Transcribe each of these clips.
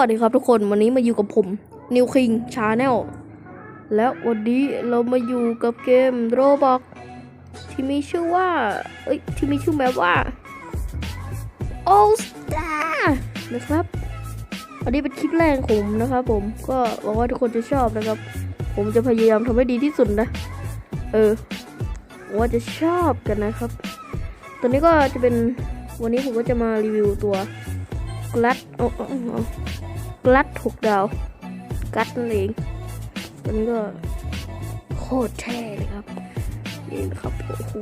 วัสดีครับทุกคนวันนี้มาอยู่กับผมนิวคิงชาแนลและวันนี้เรามาอยู่กับเกมโรบอกที่มีชื่อว่า เอ้ยที่มีชื่อแบบว่า All Star นะครับ อันนี้เป็นคลิปแรกของผมนะครับผมก็หวังว่าทุกคนจะชอบนะครับ ผมจะพยายามทำให้ดีที่สุดนะ เออหวังว่าจะชอบกันนะครับ ตอนนี้ก็จะเป็นวันนี้ผมก็จะมารีวิวตัว กลัดเอาเอาเอากลัดหกดาวกัดนั่นเองตัวนี้ก็โคตรเท่เลยครับนี่นะครับโอ้โห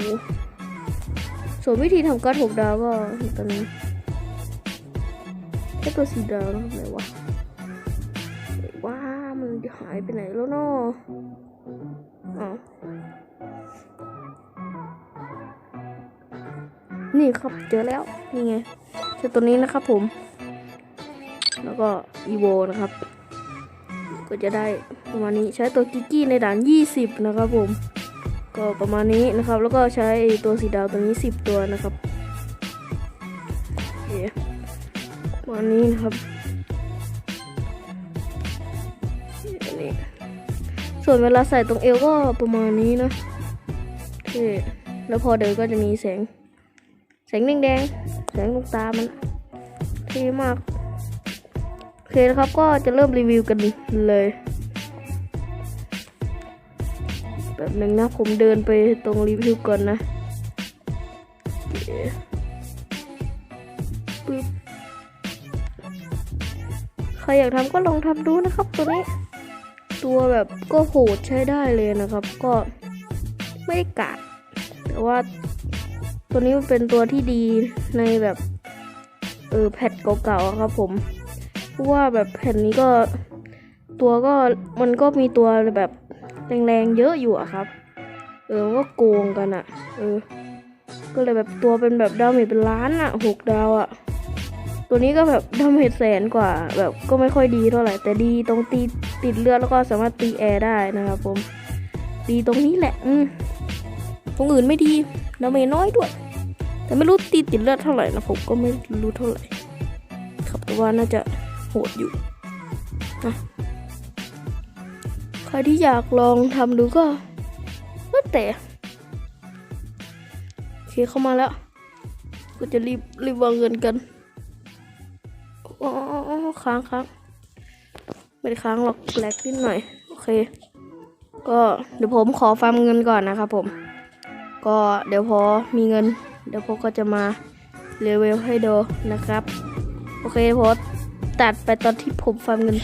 ส่วนวิธีทำกัดหกดาวก็ตอนนี้แค่ตัวสีดาวนะครับไหนวะไหนว่ามันหายไปไหนแล้วเนาะอ้าวนี่ครับเจอแล้ว นี่ไงเจอตัวนี้นะครับผม แล้วก็อีโวนะครับ ก็จะได้ประมาณนี้ใช้ตัวกิกกี้ในด่าน 20 นะครับผม ก็ประมาณนี้นะครับ แล้วก็ใช้ตัวสีดาวตัวนี้ 10 ตัวนะครับโอเประมาณนี้นะครับอันนี้ส่วนเวลาใส่ตรงเอวก็ประมาณนี้นะโอเคแล้วพอเดินก็จะมีแสง แสงแดงๆแสงลูกตามันเท่มาก อเคนะครับก็จะเริ่มรีวิวกันเลยแบบหนึ่งนะผมเดินไปตรงรีวิวก่อนนะปึ๊บใครอยากทำก็ลองทำดูนะครับ ตัวนี้ ตัวแบบก็โหดใช้ได้เลยนะครับ ก็ไม่ได้กะแต่ว่าตัวนี้มันเป็นตัวที่ดีในแบบ เออแพทเก่าๆอะครับผม ราะว่าแบบแผ่นนี้ก็ตัวก็มันก็มีตัวแบบแรงๆเยอะอยู่อะครับ เออมันก็โกงกันอะเออ ก็เลยแบบตัวเป็นแบบดาเมจเป็นล้านอะหกดาวอะตัวนี้ก็แบบดาเมจแสนกว่าแบบก็ไม่ค่อยดีเท่าไหร่แต่ดีตรงตีติดเลือดแล้วก็สามารถตีแอร์ได้นะครับผมดีตรงนี้แหละ อืมตรงอื่นไม่ดีดาเมจน้อยด้วย แต่ไม่รู้ตีติดเลือดเท่าไหร่นะผมก็ไม่รู้เท่าไหร่ ครับแต่ว่าน่าจะ ดอยู่นะใครที่อยากลองทำดูก็แล้วแต่โอเคเข้ามาแล้ว ก็จะรีบรีบวางเงินกันอ๋อค้างค้างไม่ได้ค้างหรอกแลกนิดหน่อย โอเค ก็เดี๋ยวผมขอฟาร์มเงินก่อนนะครับผม ก็เดี๋ยวพอมีเงิน เดี๋ยวผมก็จะมาเลเวลให้ดูนะครับ โอเคพอ ตัดไปตอนที่ผมฟาร์มเงิน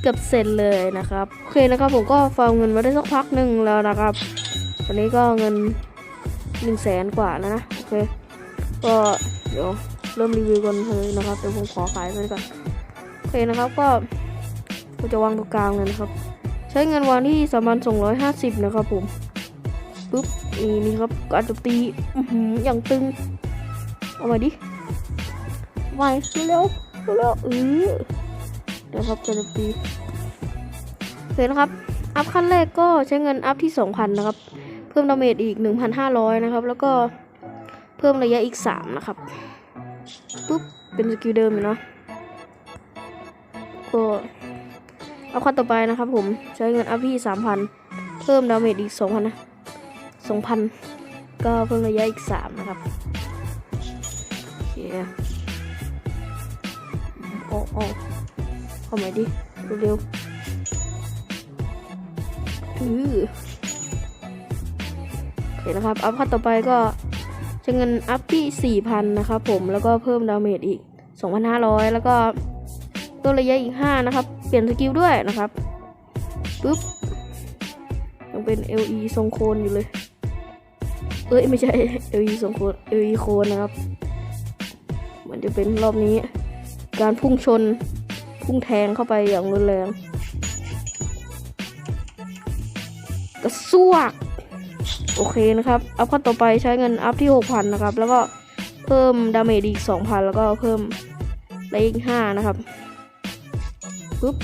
เกือบเสร็จเลยนะครับโอเคนะครับผมก็ฟาร์มเงินมาได้สักพักหนึ่งแล้วนะครับตอนนี้ก็เงินหนึ่งแสนกว่าแล้วนะโอเคก็เดี๋ยวเริ่มรีวิวกันเลยนะครับเดี๋ยวผมขอขายไปก่อนโอเคนะครับก็ผมจะวางตรงกลางเลยนะครับ ใช้เงินวางที่สามพันสองร้อยห้าสิบนะครับผมปุ๊บนี่นี่ครับการจมตีอื้อหืออย่างตึงเอามาดิไวเร็ว แล้วเออเดี๋ยวครับจะปีโอเคนะครับ อัพขั้นแรกก็ใช้เงินอัพที่ 2,000 นะครับ เพิ่มดาเมจอีก 1,500 นะครับ แล้วก็เพิ่มระยะอีก 3 นะครับ ปุ๊บ เป็นสกิลเดิมอยู่เนาะก็อัพขั้นต่อไปนะครับผม ใช้เงินอัพที่ 3,000 เพิ่มดาเมจอีก 2,000 นะ 2,000 ก็เพิ่มระยะอีก 3 นะครับโอ เคโอ้โอ้เข้ามาดิ เร็วๆอือโอเคนะครับ อัพขั้นต่อไปก็ใช้เงินอัพที่ 4,000 นะครับผม แล้วก็เพิ่มดาเมจอีก 2,500 แล้วก็ตัวระยะอีก 5 นะครับ เปลี่ยนสกิลด้วยนะครับ ปุ๊บ ยังเป็น LE ทรงโคนอยู่เลย เอ้ย ไม่ใช่ LE ทรงโคน LE โคนนะครับมันจะเป็นรอบนี้ การพุ่งชน พุ่งแทงเข้าไปอย่างรุนแรง กระซวก โอเคนะครับ อัพขั้นต่อไปใช้เงินอัพที่ 6,000 นะครับ แล้วก็เพิ่มดาเมจอีก 2,000 แล้วก็เพิ่มระยะอีก 5 นะครับปุ๊บ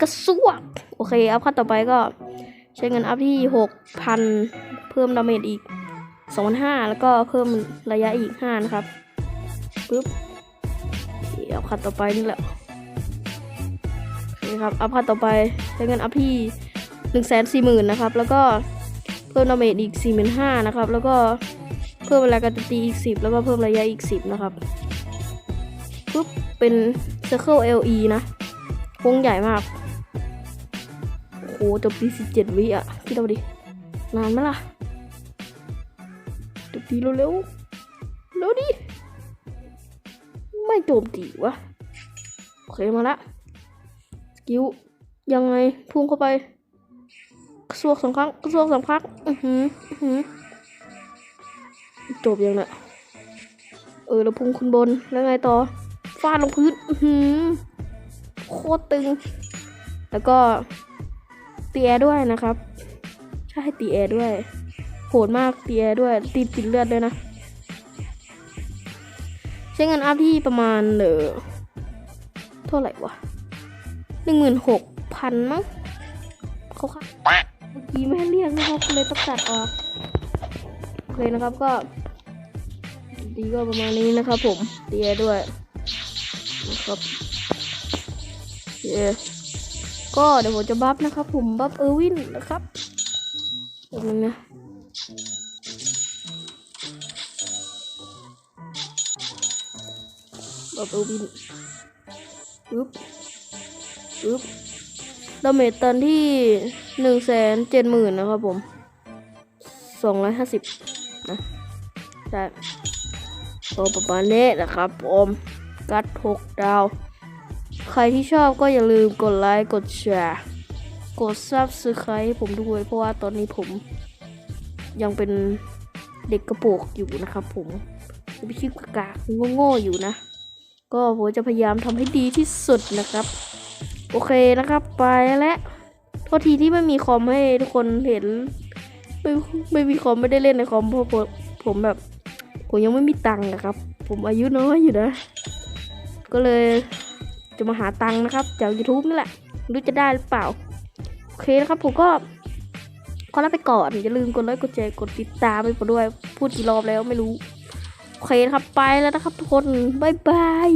กระซวก โอเค อัพขั้นต่อไปก็ใช้เงินอัพที่ 6,000 เพิ่มดาเมจอีก2,500 แล้วก็เพิ่มระยะอีก 5 นะครับ ปึ๊บอเคอัพคัดต่อไปนี่แหละโอเคครับอัพคัดต่อไปใช้เงินอัพที่หนึ่งแสนสี่หมื่นนะครับ แล้วก็เพิ่มดาเมจอีกสี่หมื่นห้านะครับ แล้วก็เพิ่มเวลาการตีอีกสิบแล้วก็เพิ่มระยะอีกสิบนะครับปุ๊บเป็น Circle LE นะวงใหญ่มากโอ้โหจบตีสิบเจ็ดวิอะคิดเอาดินานไหมล่ะจบตีเร็วเร็วๆเร็วดิ ไม่โจมตีวะ โอเคมาละ สกิล ยังไงพุ่งเข้าไปกระซวกสองครั้งกระซวกสามครั้งอือหืออือหือจบยังเนี่ยเออแล้วพุ่งขึ้นบนแล้วไงต่อฟาดลงพื้นอือหือโคตรตึง แล้วก็ตีแอร์ด้วยนะครับ ใช่ตีแอร์ด้วย โหดมากตีแอร์ด้วยตีติดเลือดด้วยนะ ช้เงินอัพที่ประมาณเออเท่าไหร่วะหนึ่งหมื่นหกพันมั้งเขาค่ะเมื่อกี้ไม่ให้เรียกนะครับเลยต้องตัดออกโอเคนะครับก็ ดีก็ประมาณนี้นะครับ ผมเตีแอร์ด้วยนะครับโอเคก็เดี๋ยวผมจะบัฟนะครับ ผมบัฟเออร์วินนะครับตรงนึงนะ บับเบิลบินปึ๊บปึ๊บดาเมจตอนที่หนึ่งแสนเจ็ดหมื่นนะครับผมสองร้อยห้าสิบนะใช่ก็ประมาณนี้นะครับผมกัดหกดาว ใครที่ชอบก็อย่าลืมกดไลค์ กดแชร์ กดซับสไครต์ให้ผมด้วย เพราะว่าตอนนี้ผมยังเป็นเด็กกระโปรงอยู่นะครับผมจะไปคิดกากโง่ๆอยู่นะ ก็ผมจะพยายามทำให้ดีที่สุดนะครับ โอเคนะครับไปแล้วโทษทีที่ไม่มีคอมให้ทุกคนเห็น ไม่ไม่มีคอมไม่ได้เล่นในคอมเพราะผมผมแบบ ผมยังไม่มีตังค์นะครับ ผมอายุน้อยอยู่นะ ก็เลยจะมาหาตังค์นะครับ จาก YouTube นี่แหละรู้จะได้หรือเปล่า โอเคนะครับผมก็ขอลาไปก่อนอย่าลืมกดไลค์กดแชร์กดติดตามไปผมด้วย พูดกี่รอบแล้วไม่รู้ เคครับไปแล้วนะครับทุกคน บ๊ายบาย